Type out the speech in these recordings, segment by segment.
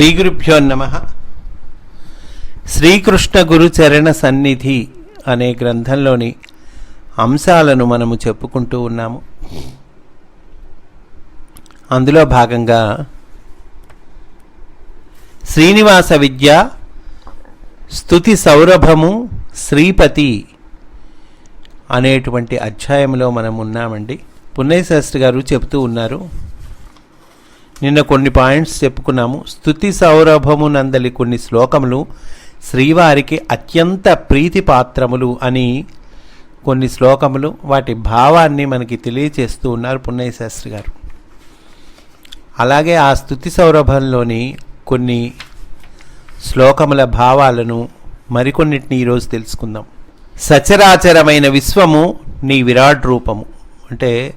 శ్రీగురుభ్యో నమ. శ్రీకృష్ణ గురుచరణ సన్నిధి అనే గ్రంథంలోని అంశాలను మనము చెప్పుకుంటూ ఉన్నాము. అందులో భాగంగా శ్రీనివాస విద్య స్థుతి సౌరభము శ్రీపతి అనేటువంటి అధ్యాయంలో మనం ఉన్నామండి పున్నయ్యశాస్త్రి గారు చెబుతూ ఉన్నారు. నిన్న కొన్ని పాయింట్స్ చెప్పుకున్నాము. స్థుతి సౌరభము నందలి కొన్ని శ్లోకములు శ్రీవారికి అత్యంత ప్రీతిపాత్రములు అని కొన్ని శ్లోకములు వాటి భావాన్ని మనకి తెలియచేస్తూ ఉన్నారు పున్నయ్య శాస్త్రి గారు. అలాగే ఆ స్థుతి సౌరభంలోని కొన్ని శ్లోకముల భావాలను మరికొన్నిటిని ఈరోజు తెలుసుకుందాం. సచరాచరమైన విశ్వము నీ విరాట్ రూపము. అంటే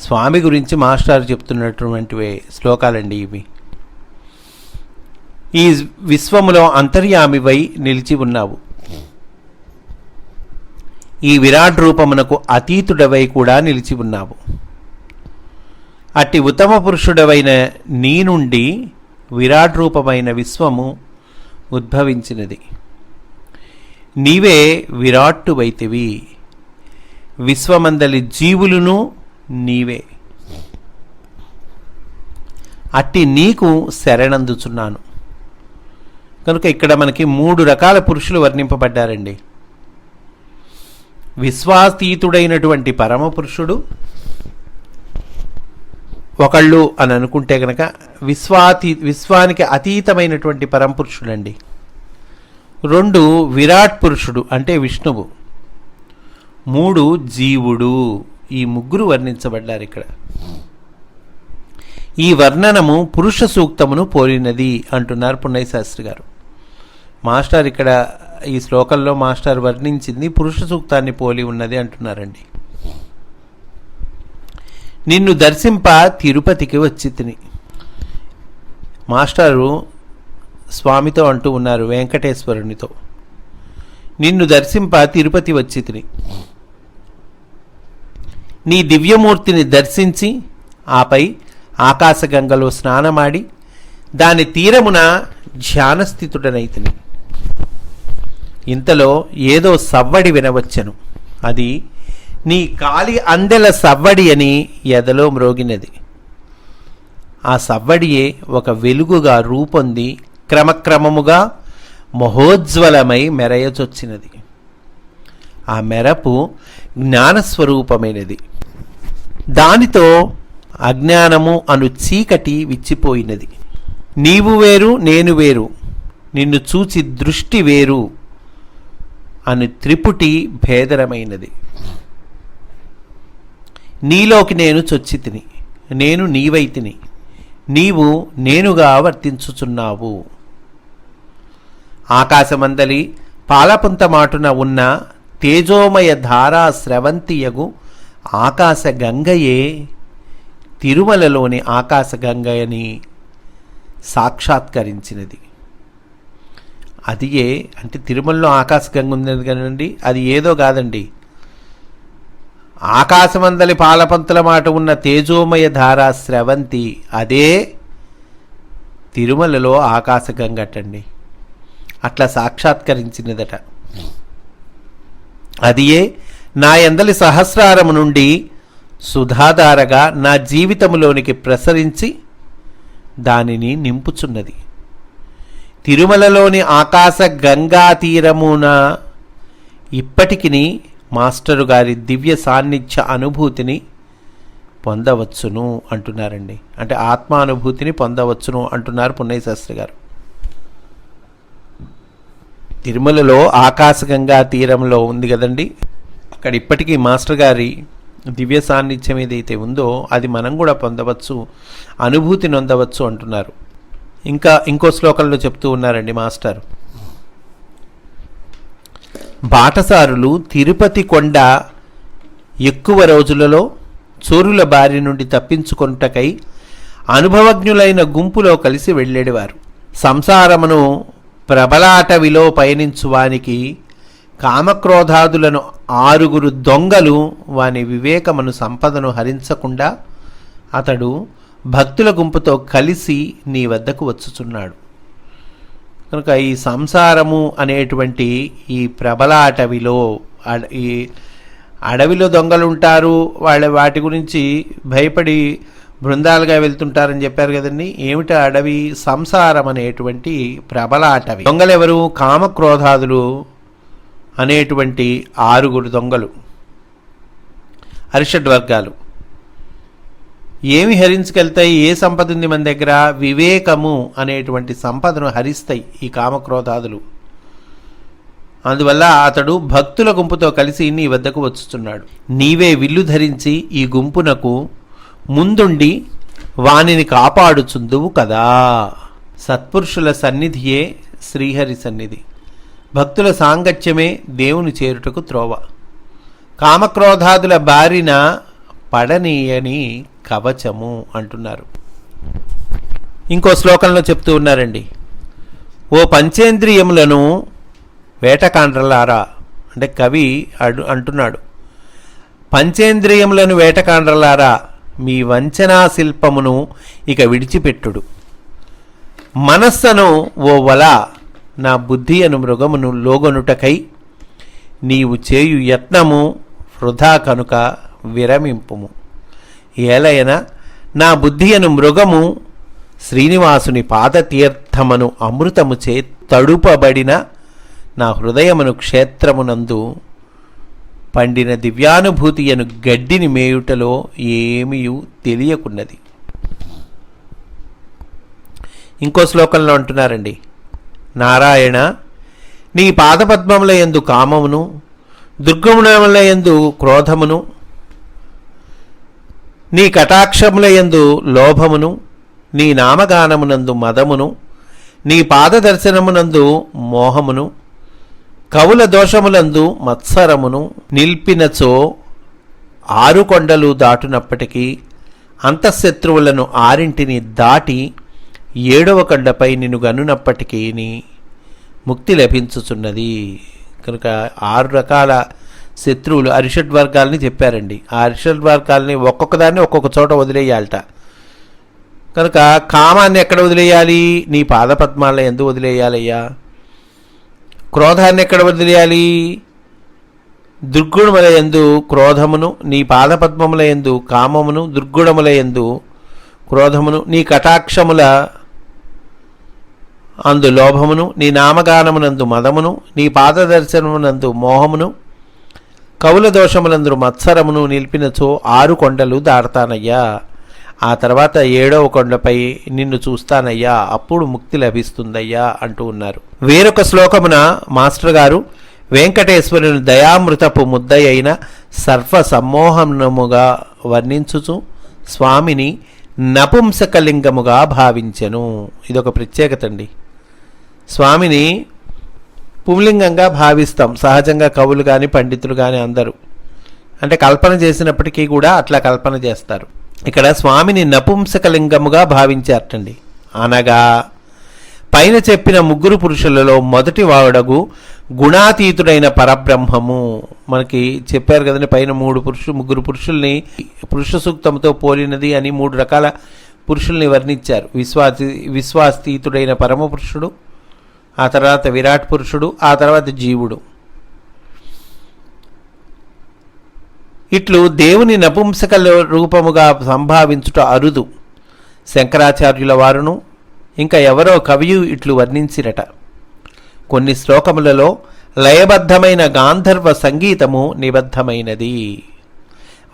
స్వామి గురించి మాస్టర్ చెప్తున్నటువంటివే శ్లోకాలండి ఇవి. ఈ విశ్వములో అంతర్యామివై నిలిచి ఉన్నావు. ఈ విరాట్ రూపమునకు అతీతుడవై కూడా నిలిచి ఉన్నావు. అట్టి ఉత్తమ పురుషుడవైన నీ నుండి విరాట్ రూపమైన విశ్వము ఉద్భవించినది. నీవే విరాట్టువైతివి. విశ్వమందలి జీవులను నీవే. అట్టి నీకు శరణందుచున్నాను. కనుక ఇక్కడ మనకి మూడు రకాల పురుషులు వర్ణింపబడ్డారండి. విశ్వాతీతుడైనటువంటి పరమ పురుషుడు ఒకళ్ళు అని అనుకుంటే కనుక విశ్వాతీ విశ్వానికి అతీతమైనటువంటి పరంపురుషుడండి రెండు విరాట్ పురుషుడు అంటే విష్ణువు. మూడు జీవుడు. ఈ ముగ్గురు వర్ణించబడ్డారు ఇక్కడ. ఈ వర్ణనము పురుష సూక్తమును పోలినది అంటున్నారు పున్నయ్య శాస్త్రి గారు. మాస్టర్ ఇక్కడ ఈ శ్లోకంలో మాస్టర్ వర్ణించింది పురుష సూక్తాన్ని పోలి ఉన్నది అంటున్నారండి. నిన్ను దర్శింప తిరుపతికి వచ్చి తిని మాస్టారు స్వామితో అంటూ ఉన్నారు వెంకటేశ్వరునితో. నిన్ను దర్శింప తిరుపతి వచ్చి తిని నీ దివ్యమూర్తిని దర్శించి ఆపై ఆకాశగంగలో స్నానమాడి దాని తీరమున ధ్యానస్థితుడనైతిని. ఇంతలో ఏదో సవ్వడి వినవచ్చను. అది నీ కాలి అందెల సవ్వడి అని ఎదలో మ్రోగినది. ఆ సవ్వడియే ఒక వెలుగుగా రూపొంది క్రమక్రమముగా మహోజ్వలమై మెరయచొచ్చినది. ఆ మెరపు జ్ఞానస్వరూపమైనది. దానితో అజ్ఞానము అను చీకటి విచ్చిపోయినది. నీవు వేరు నేను వేరు నిన్ను చూచి దృష్టి వేరు అను త్రిపుటి భేదరమైనది. నీలోకి నేను చొచ్చితిని నేను నీవైతిని నీవు నేనుగా వర్తించుచున్నావు. ఆకాశమందలి పాలపుంత మాటున ఉన్న తేజోమయ ధారా స్రవంతియగు ఆకాశ గంగయే తిరుమలలోని ఆకాశ గంగయని సాక్షాత్కరించినది. అది ఏ? అంటే తిరుమలలో ఆకాశ గంగ ఉన్నది కదండి. అది ఏదో కాదండి. ఆకాశమందలి పాలపంతుల మాట ఉన్న తేజోమయ ధారా స్రవంతి అదే తిరుమలలో ఆకాశగంగ అటండి అట్లా సాక్షాత్కరించినదట. అదియే నా ఎందలి సహస్రారము నుండి సుధాధారగా నా జీవితములోనికి ప్రసరించి దానిని నింపుచున్నది. తిరుమలలోని ఆకాశ గంగా తీరమున ఇప్పటికిని మాస్టరు గారి దివ్య సాన్నిధ్య అనుభూతిని పొందవచ్చును అంటున్నారండి. అంటే ఆత్మానుభూతిని పొందవచ్చును అంటున్నారు పున్నయ్య శాస్త్రి గారు. తిరుమలలో ఆకాశగంగా తీరంలో ఉంది కదండి. అక్కడ ఇప్పటికీ మాస్టర్ గారి దివ్య సాన్నిధ్యం ఏదైతే ఉందో అది మనం కూడా పొందవచ్చు అనుభూతి నొందవచ్చు అంటున్నారు. ఇంకా ఇంకో శ్లోకంలో చెప్తూ ఉన్నారండి మాస్టర్. బాటసారులు తిరుపతి కొండ ఎక్కువ రోజులలో చోరుల బారి నుండి తప్పించుకొనుటకై అనుభవజ్ఞులైన గుంపులో కలిసి వెళ్ళేవారు. సంసారమును ప్రబలాటవిలో పయనించువానికి కామక్రోధాదులను ఆరుగురు దొంగలు వాని వివేకమును సంపదను హరించకుండా అతడు భక్తుల గుంపుతో కలిసి నీ వద్దకు వచ్చుచున్నాడు. కనుక ఈ సంసారము అనేటువంటి ఈ ప్రబల అటవిలో అడ- ఈ అడవిలో దొంగలు ఉంటారు వాళ్ళ వాటి గురించి భయపడి బృందాలుగా వెళ్తుంటారని చెప్పారు కదండి. ఏమిటి అడవి? సంసారం అనేటువంటి ప్రబల అటవి. దొంగలు ఎవరు కామక్రోధాదులు అనేటువంటి ఆరుగురు దొంగలు అరిషడ్ వర్గాలు. ఏమి హరించుకెళ్తాయి ఏ సంపద ఉంది మన దగ్గర? వివేకము అనేటువంటి సంపదను హరిస్తాయి ఈ కామక్రోధాదులు. అందువల్ల అతడు భక్తుల గుంపుతో కలిసి నీ వద్దకు వచ్చుతున్నాడు నీవే విల్లు ధరించి ఈ గుంపునకు ముందుండి వానిని కాపాడుచుందువు కదా. సత్పురుషుల సన్నిధియే శ్రీహరి సన్నిధి. భక్తుల సాంగత్యమే దేవుని చేరుటకు త్రోవ. కామక్రోధాదుల బారిన పడనీయని కవచము అంటున్నారు. ఇంకో శ్లోకంలో చెప్తూ ఉన్నారండి. ఓ పంచేంద్రియములను వేటకాండ్రలారా అంటే కవి అడు అంటున్నాడు. పంచేంద్రియములను వేటకాండ్రలారా మీ వంచనా శిల్పమును ఇక విడిచిపెట్టుడు. మనస్సును ఓ వల నా బుద్ధి అను మృగమును లోగొనుటకై నీవు చేయు యత్నము వృధా కనుక విరమింపుము. ఏలయన నా బుద్ధి అను మృగము శ్రీనివాసుని పాదతీర్థమను అమృతము చే తడుపబడిన నా హృదయమును క్షేత్రమునందు పండిన దివ్యానుభూతి అను గడ్డిని మేయుటలో ఏమీయు తెలియకున్నది. ఇంకో శ్లోకంలో అంటున్నారండి నారాయణ నీ పాదపద్మముల యందు కామమును దుర్గమునముల యందు క్రోధమును నీ కటాక్షముల యందు లోభమును నీ నామగానమునందు మదమును నీ పాదదర్శనమునందు మోహమును కవుల దోషములందు మత్సరమును నిల్పినచో ఆరు కొండలు దాటునప్పటికీ అంతఃశత్రువులను ఆరింటిని దాటి ఏడవ కడ్డపై నిన్ను గనునప్పటికీ ముక్తి లభించుచున్నది. కనుక ఆరు రకాల శత్రువులు అరిషడ్ వర్గాలని చెప్పారండి. ఆ అరిషడ్ వర్గాలని ఒక్కొక్కదాన్ని ఒక్కొక్క చోట వదిలేయాలట. కనుక కామాన్ని ఎక్కడ వదిలేయాలి? నీ పాదపద్మాల ఎందు వదిలేయాలయ్యా? క్రోధాన్ని ఎక్కడ వదిలేయాలి? దుర్గుణముల ఎందు క్రోధమును నీ పాదపద్మముల ఎందు కామమును దుర్గుణముల ఎందు క్రోధమును నీ కటాక్షముల అందు లోభమును నీ నామగానమునందు మదమును నీ పాదదర్శనమునందు మోహమును కవుల దోషములందు మత్సరమును నిలిపినచో ఆరు కొండలు దాడతానయ్యా. ఆ తర్వాత ఏడవ కొండపై నిన్ను చూస్తానయ్యా. అప్పుడు ముక్తి లభిస్తుందయ్యా అంటూ ఉన్నారు. వేరొక శ్లోకమున మాస్టర్ గారు వెంకటేశ్వరుని దయామృతపు ముద్దై అయిన సర్వ సమ్మోహనముగా వర్ణించుచు స్వామిని నపుంసకలింగముగా భావించెను. ఇదొక ప్రత్యేకత అండి స్వామిని పుంలింగంగా భావిస్తాం. సహజంగా కవులు కానీ పండితులు కానీ అందరూ. అంటే కల్పన చేసినప్పటికీ కూడా అట్లా కల్పన చేస్తారు. ఇక్కడ స్వామిని నపుంసకలింగముగా భావించారటండి. అనగా పైన చెప్పిన ముగ్గురు పురుషులలో మొదటి వాడగు గుణాతీతుడైన పరబ్రహ్మము. మనకి చెప్పారు కదండి పైన మూడు పురుషు ముగ్గురు పురుషుల్ని పురుష సూక్తంతో పోలినది అని మూడు రకాల పురుషుల్ని వర్ణించారు. విశ్వాసి విశ్వాస్తీతుడైన పరమ పురుషుడు ఆ తర్వాత విరాట్ పురుషుడు ఆ తర్వాత జీవుడు. ఇట్లు దేవుని నపుంసక రూపముగా సంభావించుట అరుదు. శంకరాచార్యుల వారును ఇంకా ఎవరో కవియు ఇట్లు వర్ణించిరట. కొన్ని శ్లోకములలో లయబద్ధమైన గాంధర్వ సంగీతము నిబద్ధమైనది.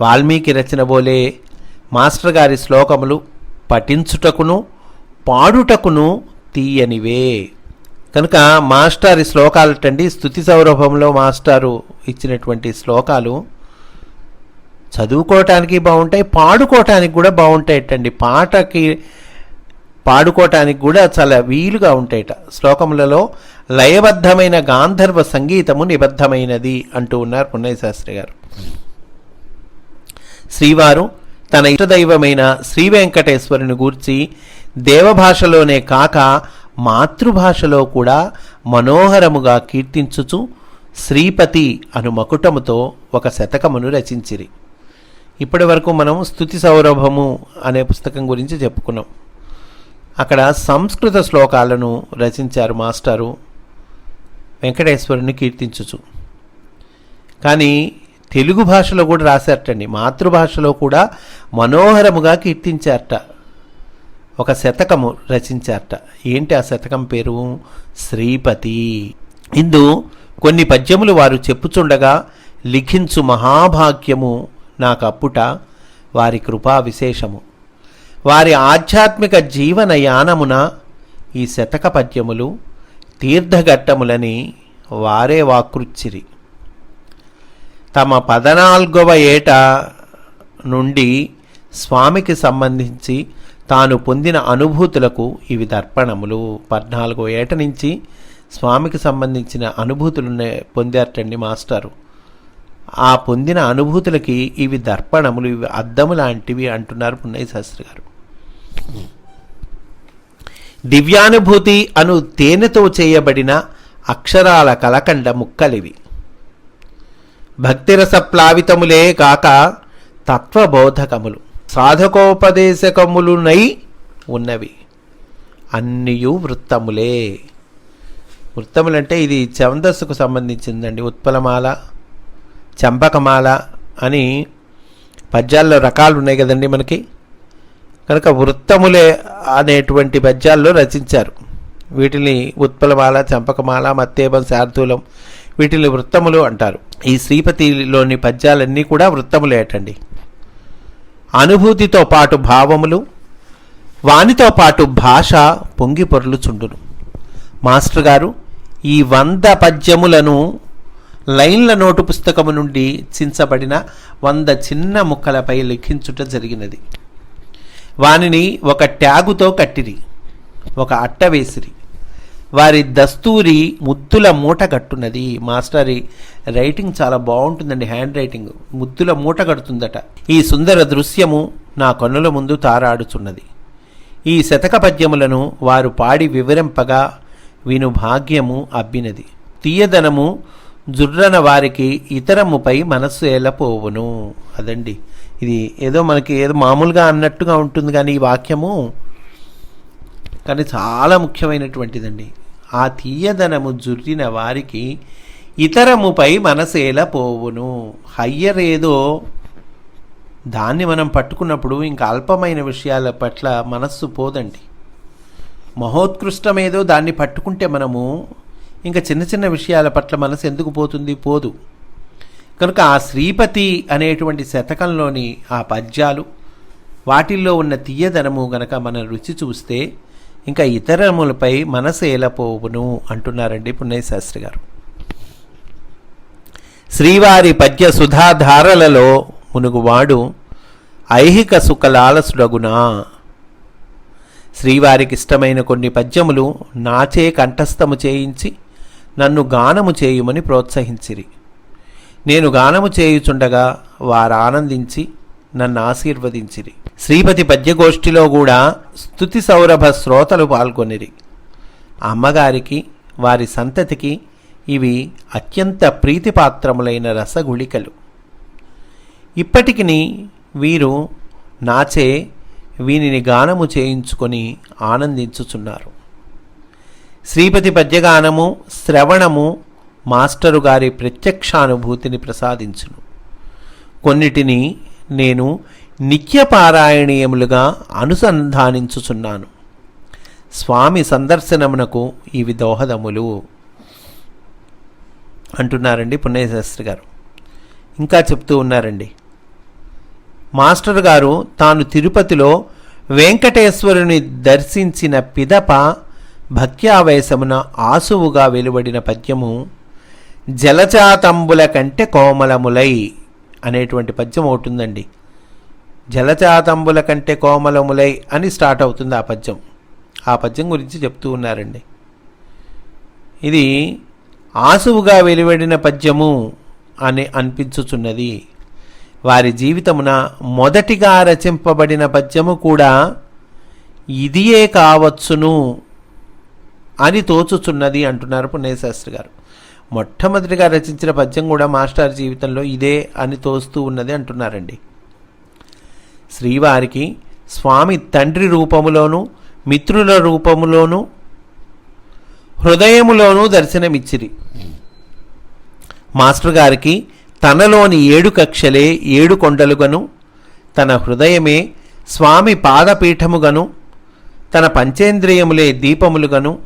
వాల్మీకి రచన బోలే మాస్టర్ గారి శ్లోకములు పఠించుటకును పాడుటకును తీయనివే. కనుక మాస్టర్ ఈ శ్లోకాలటండి. స్థుతి సౌరభంలో మాస్టారు ఇచ్చినటువంటి శ్లోకాలు చదువుకోవటానికి బాగుంటాయి పాడుకోవటానికి కూడా బాగుంటాయటండి. పాటకి పాడుకోవటానికి కూడా చాలా వీలుగా ఉంటాయట. శ్లోకములలో లయబద్ధమైన గాంధర్వ సంగీతము నిబద్ధమైనది అంటూ ఉన్నారు పున్నయ్య శాస్త్రి గారు. శ్రీవారు తన ఇష్టదైవమైన శ్రీ వెంకటేశ్వరుని గూర్చి దేవభాషలోనే కాక మాతృభాషలో కూడా మనోహరముగా కీర్తించుచు శ్రీపతి అను మకుటముతో ఒక శతకమును రచించిరి. ఇప్పటి వరకు మనం స్థుతి సౌరభము అనే పుస్తకం గురించి చెప్పుకున్నాం. అక్కడ సంస్కృత శ్లోకాలను రచించారు మాస్టారు వెంకటేశ్వరుని కీర్తించుచు. కానీ తెలుగు భాషలో కూడా రాశారటండి. మాతృభాషలో కూడా మనోహరముగా కీర్తించారట ఒక శతకము రచించారట. ఏంటి ఆ శతకం పేరు? శ్రీపతి. ఇందు కొన్ని పద్యములు వారు చెప్పుచుండగా లిఖించు మహాభాగ్యము నాకప్పుట వారి కృపా విశేషము. వారి ఆధ్యాత్మిక జీవన యానమున ఈ శతక పద్యములు తీర్థఘట్టములని వారే వాకృచ్చిరి. తమ పదనాల్గవ ఏట నుండి స్వామికి సంబంధించి తాను పొందిన అనుభూతులకు ఇవి దర్పణములు. పద్నాలుగో ఏట నుంచి స్వామికి సంబంధించిన అనుభూతులు పొందారటండి మాస్టారు. ఆ పొందిన అనుభూతులకి ఇవి దర్పణములు ఇవి అద్దము లాంటివి అంటున్నారు పున్నయ్య శాస్త్రి గారు దివ్యానుభూతి అను తేనెతో చేయబడిన అక్షరాల కలకండ ముక్కలివి. భక్తిరస ప్లావితములే కాక తత్వబోధకములు. సాధకోపదేశకములునై ఉన్నవి. అన్నియు వృత్తములే. వృత్తములంటే ఇది ఛందస్సుకు సంబంధించిందండి. ఉత్పలమాల చంపకమాల అని పద్యాల్లో రకాలు ఉన్నాయి కదండి మనకి. కనుక వృత్తములే అనేటువంటి పద్యాల్లో రచించారు. వీటిని ఉత్పలమాల చంపకమాల మత్తేబం శార్దూలం వీటిని వృత్తములు అంటారు. ఈ శ్రీపతిలోని పద్యాలన్నీ కూడా వృత్తములేటండి అనుభూతితో పాటు భావములు వానితో పాటు భాష పొంగి పొర్లుచుండును. మాస్టర్ గారు ఈ వంద పద్యములను లైన్ల నోటు పుస్తకము నుండి చించబడిన వంద చిన్న ముక్కలపై లిఖించుట జరిగినది. వానిని ఒక ట్యాగుతో కట్టిరి ఒక అట్ట వేసిరి. వారి దస్తూరి ముద్దుల మూట కట్టున్నది. మాస్టరి రైటింగ్ చాలా బాగుంటుందండి హ్యాండ్ రైటింగ్. ముద్దుల మూట కడుతుందట. ఈ సుందర దృశ్యము నా కన్నుల ముందు తారాడుచున్నది. ఈ శతక పద్యములను వారు పాడి వివరింపగా విను భాగ్యము అబ్బినది. తీయదనము జుర్రన వారికి ఇతరముపై మనస్సు ఏలపోవును అదండి. ఇది ఏదో మనకి ఏదో మామూలుగా అన్నట్టుగా ఉంటుంది కానీ ఈ వాక్యము కానీ చాలా ముఖ్యమైనటువంటిదండి. ఆ తీయదనము జుర్రిన వారికి ఇతరముపై మనసేల పోవును. హయ్యర్ ఏదో దాన్ని మనం పట్టుకున్నప్పుడు ఇంకా అల్పమైన విషయాల పట్ల మనస్సు పోదండి. మహోత్కృష్టమేదో దాన్ని పట్టుకుంటే మనము ఇంకా చిన్న చిన్న విషయాల పట్ల మనసు ఎందుకు పోతుంది? పోదు. కనుక ఆ శ్రీపతి అనేటువంటి శతకంలోని ఆ పద్యాలు వాటిల్లో ఉన్న తీయదనము గనక మన రుచి చూస్తే ఇంకా ఇతరములపై మనసు ఏలపోవును అంటున్నారండి పుణ్యశాస్త్రి గారు. శ్రీవారి పద్య సుధాధారలలో మునుగువాడు ఐహిక సుఖలాలసుడగునా. శ్రీవారికి ఇష్టమైన కొన్ని పద్యములు నాచే కంఠస్థము చేయించి నన్ను గానము చేయుమని ప్రోత్సహించిరి. నేను గానము చేయుచుండగా వారానందించి నన్ను ఆశీర్వదించిరి. శ్రీపతి పద్యగోష్ఠిలో కూడా స్తుతి సౌరభ శ్రోతలు పాల్గొనిరి. అమ్మగారికి వారి సంతతికి ఇవి అత్యంత ప్రీతిపాత్రములైన రసగుళికలు. ఇప్పటికిని వీరు నాచే వీనిని గానము చేయించుకొని ఆనందించుచున్నారు. శ్రీపతి పద్యగానము శ్రవణము మాస్టరు గారి ప్రత్యక్షానుభూతిని ప్రసాదించును. కొన్నిటిని నేను నిత్యపారాయణీయములుగా అనుసంధానించుచున్నాను. స్వామి సందర్శనమునకు ఇవి దోహదములు. అంటున్నారండి పుణ్యశాస్త్రి గారు. ఇంకా చెప్తూ ఉన్నారండి. మాస్టర్ గారు తాను తిరుపతిలో వెంకటేశ్వరుని దర్శించిన పిదప భక్త్యావేశమున ఆసువుగా వెలువడిన పద్యము జలచాతంబుల కంటే కోమలములై అనేటువంటి పద్యం అవుతుందండి జలచాతంబుల కంటే కోమలములై అని స్టార్ట్ అవుతుంది ఆ పద్యం. ఆ పద్యం గురించి చెప్తూ ఉన్నారండి. ఇది ఆసువుగా వెలువడిన పద్యము అని అనిపించుచున్నది. వారి జీవితమున మొదటిగా రచింపబడిన పద్యము కూడా ఇదియే కావచ్చును అని తోచుచున్నది అంటున్నారు పుణ్యశాస్త్రి గారు. మొట్టమొదటిగా రచించిన పద్యం కూడా మాస్టర్ జీవితంలో ఇదే అని తోస్తూ ఉన్నది అంటున్నారండి. శ్రీవారికి స్వామి తండ్రి రూపములోను మిత్రుల రూపములోనూ హృదయములోనూ దర్శనమిచ్చిరి. మాస్టర్ గారికి తనలోని ఏడు కక్షలే ఏడు కొండలుగను తన హృదయమే స్వామి పాదపీఠముగను తన పంచేంద్రియములే దీపములుగను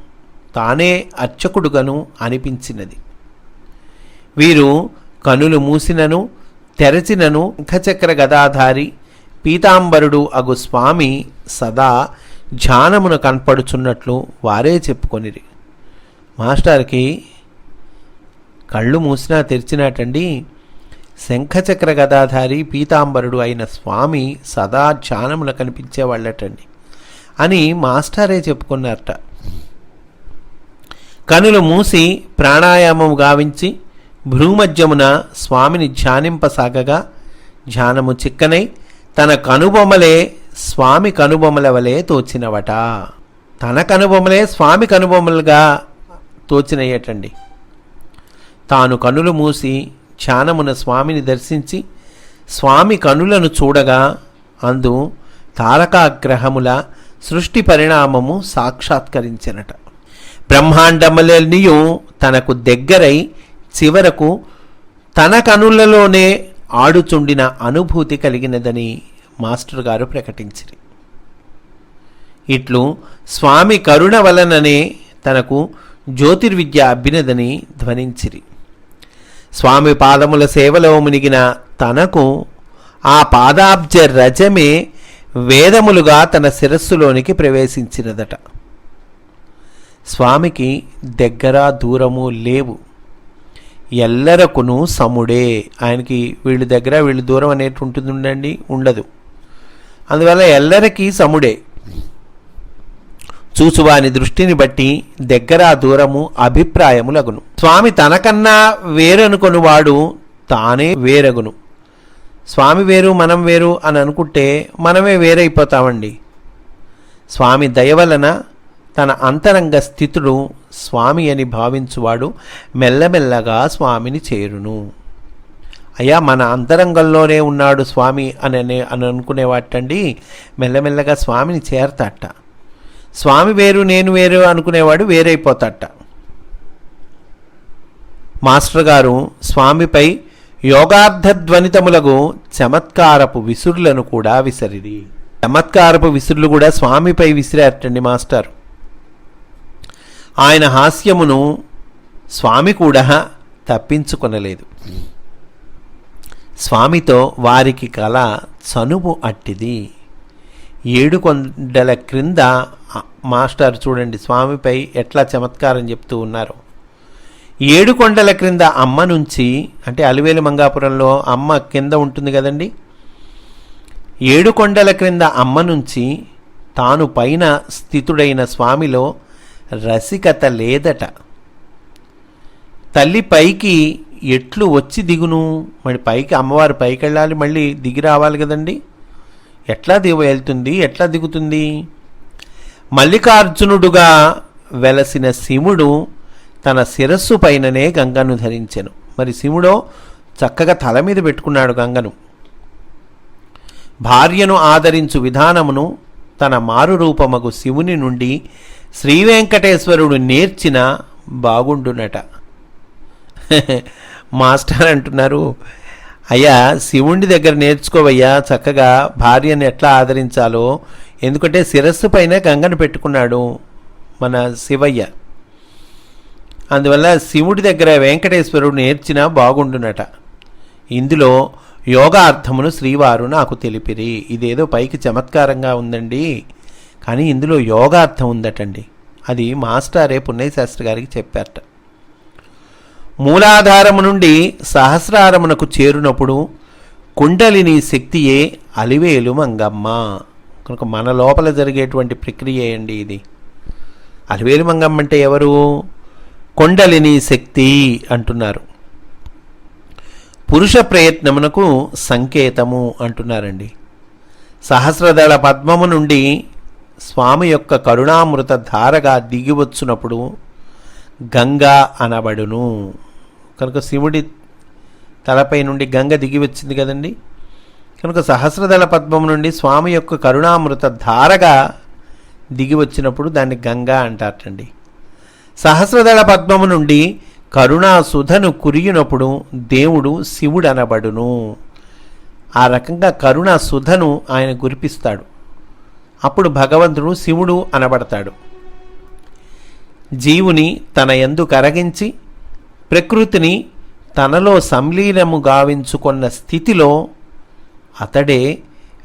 తానే అర్చకుడుగను అనిపించినది. వీరు కనులు మూసినను తెరచినను ముఖచక్ర గదాధారి పీతాంబరుడు అగు స్వామి సదా ధ్యానమును కనపడుచున్నట్లు వారే చెప్పుకొనిరి. మాస్టర్కి కళ్ళు మూసినా తెరిచినాటండి. శంఖచక్ర గదాధారి పీతాంబరుడు అయిన స్వామి సదా ధ్యానములు కనిపించేవాళ్ళటండి అని మాస్టారే చెప్పుకున్నారట. కనులు మూసి ప్రాణాయామము గావించి భ్రూమధ్యమున స్వామిని ధ్యానింపసాగగా ధ్యానము చిక్కనై తన కనుబొమ్మలే స్వామి కనుబొమ్మల వలె తోచినవట. తన కనుబొమ్మలే స్వామి కనుబొమ్మలుగా తోచినయ్యటండి. తాను కనులు మూసి ధ్యానమున స్వామిని దర్శించి స్వామి కనులను చూడగా అందు తారకాగ్రహముల సృష్టి పరిణామము సాక్షాత్కరించినట. బ్రహ్మాండములనియు తనకు దగ్గరై చివరకు తన కనులలోనే ఆడుచుండిన అనుభూతి కలిగినదని మాస్టర్ గారు ప్రకటించిరి. ఇట్లు స్వామి కరుణ వలననే తనకు జ్యోతిర్విద్య అబ్బినదని ధ్వనించిరి. స్వామి పాదముల సేవలో మునిగిన తనకు ఆ పాదాబ్జ రజమే వేదములుగా తన శిరస్సులోనికి ప్రవేశించినదట. స్వామికి దగ్గర దూరము లేవు. ఎల్లరకును సముడే. ఆయనకి వీళ్ళ దగ్గర వీళ్ళ దూరం అనేటి ఉంటుంది ఉండండి ఉండదు. అందువల్ల ఎల్లరికి సముడే. చూచువాని దృష్టిని బట్టి దగ్గర దూరము అభిప్రాయములగును. స్వామి తనకన్నా వేరనుకొనివాడు తానే వేరగును. స్వామి వేరు మనం వేరు అని అనుకుంటే మనమే వేరైపోతామండి. స్వామి దయ వలన తన అంతరంగ స్థితుడు స్వామి అని భావించువాడు మెల్లమెల్లగా స్వామిని చేరును. అయ్యా మన అంతరంగంలోనే ఉన్నాడు స్వామి అని అనే- అని అనుకునేవాటండి మెల్లమెల్లగా స్వామిని చేరతాట. స్వామి వేరు నేను వేరు అనుకునేవాడు వేరైపోతాట. మాస్టర్ గారు స్వామిపై యోగార్థధ్వనితములకు చమత్కారపు విసురులను కూడా విసరిది చమత్కారపు విసురులు కూడా స్వామిపై విసిరారటండి మాస్టర్. ఆయన హాస్యమును స్వామి కూడా తప్పించుకొనలేదు. స్వామితో వారికి కల చనువు అట్టిది. ఏడు కొండల క్రింద మాస్టర్ చూడండి స్వామిపై ఎట్లా చమత్కారం చెప్తూ ఉన్నారు. ఏడు కొండల క్రింద అమ్మ నుంచి అంటే అలివేలు మంగాపురంలో అమ్మ కింద ఉంటుంది కదండి? ఏడు కొండల క్రింద అమ్మ నుంచి తాను పైన స్థితుడైన స్వామిలో రసికత లేదట. తల్లి పైకి ఎట్లు వచ్చి దిగును? మరి పైకి అమ్మవారు పైకి వెళ్ళాలి మళ్ళీ దిగి రావాలి కదండి? ఎట్లా దిగు వెళ్తుంది? ఎట్లా దిగుతుంది? మల్లికార్జునుడుగా వెలసిన శివుడు తన శిరస్సు పైననే గంగను ధరించెను. మరి శివుడో చక్కగా తల మీద పెట్టుకున్నాడు గంగను. భార్యను ఆదరించు విధానమును తన మారు రూపమగు శివుని నుండి శ్రీవెంకటేశ్వరుడు నేర్చిన బాగుండునట. మాస్టర్ అంటున్నారు అయ్యా శివుడి దగ్గర నేర్చుకోవయ్యా చక్కగా భార్యను ఎట్లా ఆదరించాలో. ఎందుకంటే శిరస్సు పైన గంగను పెట్టుకున్నాడు మన శివయ్య. అందువల్ల శివుడి దగ్గర వెంకటేశ్వరుడు నేర్చినా బాగుండునట. ఇందులో యోగార్థమును శ్రీవారు నాకు తెలిపిరి. ఇదేదో పైకి చమత్కారంగా ఉందండి. కానీ ఇందులో యోగార్థం ఉందటండి. అది మాస్టారే పుణ్యశాస్త్రి గారికి చెప్పారట. మూలాధారము నుండి సహస్రారమునకు చేరునప్పుడు కుండలిని శక్తియే అలివేలు మంగమ్మ. కనుక మన లోపల జరిగేటువంటి ప్రక్రియ అండి ఇది? అలివేలు మంగమ్మ అంటే ఎవరు? కొండలిని శక్తి అంటున్నారు. పురుష ప్రయత్నమునకు సంకేతము అంటున్నారండి. సహస్రదళ పద్మము నుండి స్వామి యొక్క కరుణామృత ధారగా దిగివచ్చునప్పుడు గంగా అనబడును. కనుక శివుడి తలపై నుండి గంగ దిగి వచ్చింది కదండి. కనుక సహస్రదళ పద్మం నుండి స్వామి యొక్క కరుణామృత ధారగా దిగి వచ్చినప్పుడు దాన్ని గంగా అంటారటండి. సహస్రదళ పద్మము నుండి కరుణాసుధను కురియునప్పుడు దేవుడు శివుడు అనబడును ఆ రకంగా కరుణాసుధను ఆయన కురిపిస్తాడు. అప్పుడు భగవంతుడు శివుడు అనబడతాడు. జీవుని తన ఎందు కరగించి ప్రకృతిని తనలో సంలీనము గావించుకున్న స్థితిలో అతడే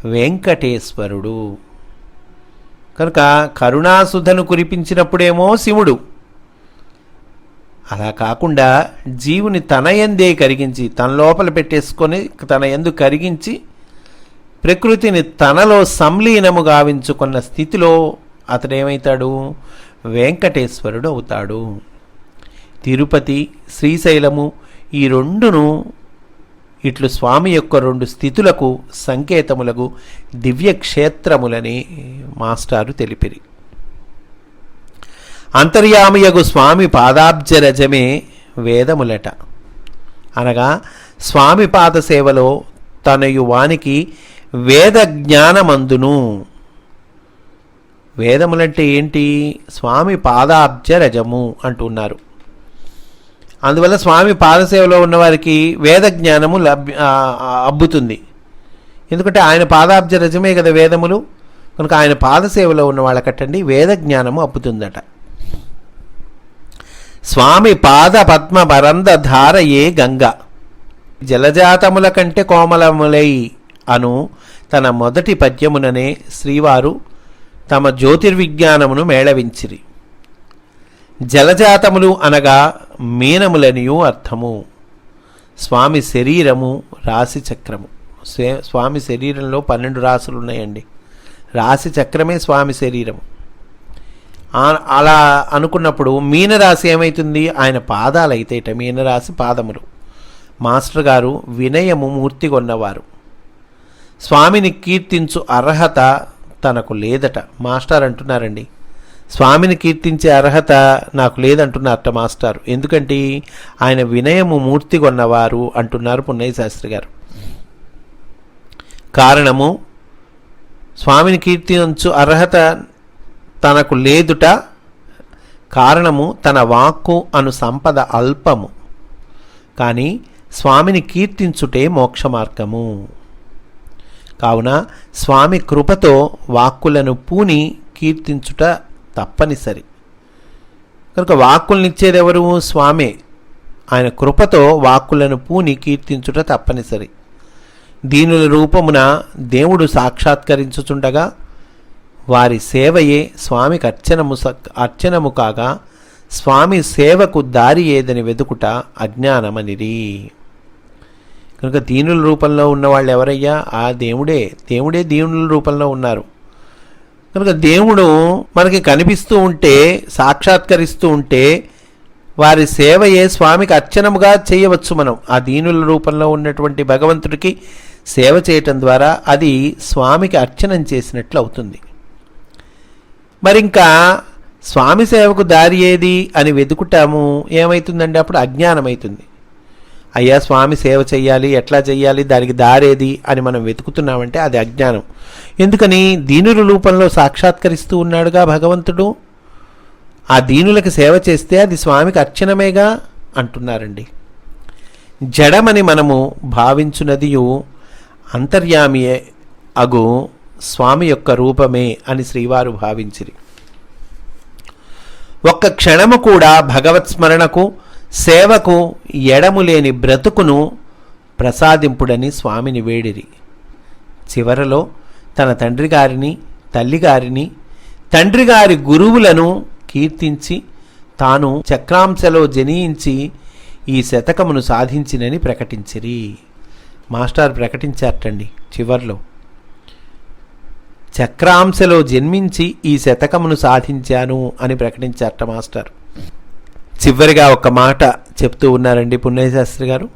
వెంకటేశ్వరుడు. కనుక కరుణాసుధను కురిపించినప్పుడేమో శివుడు. అలా కాకుండా జీవుని తన ఎందే కరిగించి తన లోపల పెట్టేసుకొని తన ఎందు కరిగించి ప్రకృతిని తనలో సంలీనము గావించుకున్న స్థితిలో అతడేమవుతాడు వెంకటేశ్వరుడు అవుతాడు. తిరుపతి శ్రీశైలము ఈ రెండును ఇట్లు స్వామి యొక్క రెండు స్థితులకు సంకేతములకు దివ్య క్షేత్రములని మాస్టారు తెలిపిరి. అంతర్యామియగు స్వామి పాదాబ్జరజమే వేదములట. అనగా స్వామి పాద సేవలో తనయు వానికి వేద జ్ఞానమందును వేదములంటే ఏంటి? స్వామి పాదాబ్జ రజము అంటున్నారు. అందువల్ల స్వామి పాదసేవలో ఉన్నవారికి వేద జ్ఞానము లభ్య అబ్బుతుంది. ఎందుకంటే ఆయన పాదాబ్జ రజమే కదా వేదములు. కనుక ఆయన పాదసేవలో ఉన్న వాళ్ళకట్టండి వేద జ్ఞానము అబ్బుతుందట. స్వామి పాద పద్మ బరంద ధారయే గంగ. జలజాతముల కంటే కోమలములై అను తన మొదటి పద్యముననే శ్రీవారు తమ జ్యోతిర్విజ్ఞానమును మేళవించిరి. జలజాతములు అనగా మీనములనియు అర్థము. స్వామి శరీరము రాశి చక్రము. స్వామి శరీరంలో పన్నెండు రాసులు ఉన్నాయండి రాశి చక్రమే స్వామి శరీరము. అలా అనుకున్నప్పుడు మీనరాశి ఏమవుతుంది ఆయన పాదాలు అయితేట మీనరాశి పాదములు. మాస్టర్ గారు వినయము మూర్తి కొన్నవారు. స్వామిని కీర్తించు అర్హత తనకు లేదట. మాస్టర్ అంటున్నారండి. స్వామిని కీర్తించే అర్హత నాకు లేదంటున్నారట మాస్టారు. ఎందుకంటే ఆయన వినయము మూర్తి కొన్నవారు అంటున్నారు పున్నయ్య శాస్త్రి గారు. కారణము స్వామిని కీర్తించు అర్హత తనకు లేదుట. కారణము తన వాక్కు అను సంపద అల్పము. కానీ స్వామిని కీర్తించుటే మోక్ష మార్గము కావున స్వామి కృపతో వాక్కులను పూని కీర్తించుట తప్పనిసరి. కనుక వాక్కులనిచ్చేదెవరు? స్వామే. ఆయన కృపతో వాక్కులను పూని కీర్తించుట తప్పనిసరి. దీనుల రూపమున దేవుడు సాక్షాత్కరించుచుండగా వారి సేవయే స్వామికి అర్చనము అర్చనము కాగా స్వామి సేవకు దారి ఏదని వెతుకుట అజ్ఞానమనిరి. కనుక దీనుల రూపంలో ఉన్న వాళ్ళు ఎవరయ్యా ఆ దేవుడే. దేవుడే దీనుల రూపంలో ఉన్నారు. కనుక దేవుడు మనకి కనిపిస్తూ ఉంటే సాక్షాత్కరిస్తూ ఉంటే వారి సేవయే స్వామికి అర్చనముగా చేయవచ్చు మనం. ఆ దీనుల రూపంలో ఉన్నటువంటి భగవంతుడికి సేవ చేయటం ద్వారా అది స్వామికి అర్చనం చేసినట్లు అవుతుంది. మరి ఇంకా స్వామి సేవకు దారి ఏది అని వెతుకుటాము ఏమవుతుందండి అప్పుడు అజ్ఞానమవుతుంది అయ్యా స్వామి సేవ చెయ్యాలి ఎట్లా చెయ్యాలి దానికి దారేది అని మనం వెతుకుతున్నామంటే అది అజ్ఞానం. ఎందుకని దీనుల రూపంలో సాక్షాత్కరిస్తూ ఉన్నాడుగా భగవంతుడు? ఆ దీనులకు సేవ చేస్తే అది స్వామికి అర్చనమేగా? అంటున్నారండి. జడమని మనము భావించునదియు అంతర్యామియే అగు స్వామి యొక్క రూపమే అని శ్రీవారు భావించిరి. ఒక్క క్షణము కూడా భగవత్ స్మరణకు సేవకు ఎడము లేని బ్రతుకును ప్రసాదింపుడని స్వామిని వేడిరి. చివరలో తన తండ్రి గారిని తల్లిగారిని తండ్రి గారి గురువులను కీర్తించి తాను చక్రాంశలో జనియించి ఈ శతకమును సాధించినని ప్రకటించిరి. మాస్టర్ ప్రకటించారటండి చివర్లో. చక్రాంశలో జన్మించి ఈ శతకమును సాధించాను అని ప్రకటించారట మాస్టర్. చివరిగా ఒక మాట చెప్తూ ఉన్నారండి పుణ్యశాస్త్రి గారు.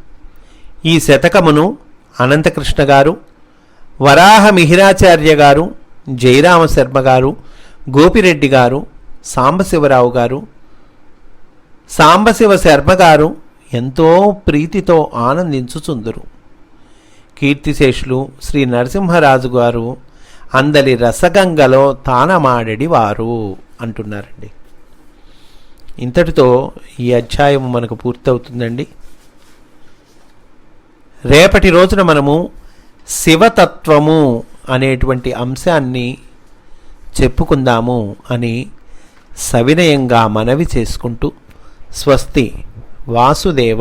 ఈ శతకమును అనంతకృష్ణ గారు వరాహ మిహిరాచార్య గారు జయరామ శర్మ గారు గోపిరెడ్డి గారు సాంబశివరావు గారు సాంబశివ శర్మ గారు ఎంతో ప్రీతితో ఆనందించుచుందురు. కీర్తిశేషులు శ్రీ నరసింహరాజు గారు అందలి రసగంగలో తానమాడెడివారు అంటున్నారండి. ఇంతటితో ఈ అధ్యాయం మనకు పూర్తవుతుందండి. రేపటి రోజున మనము శివతత్వము అనేటువంటి అంశాన్ని చెప్పుకుందాము అని సవినయంగా మనవి చేసుకుంటూ స్వస్తి వాసుదేవ.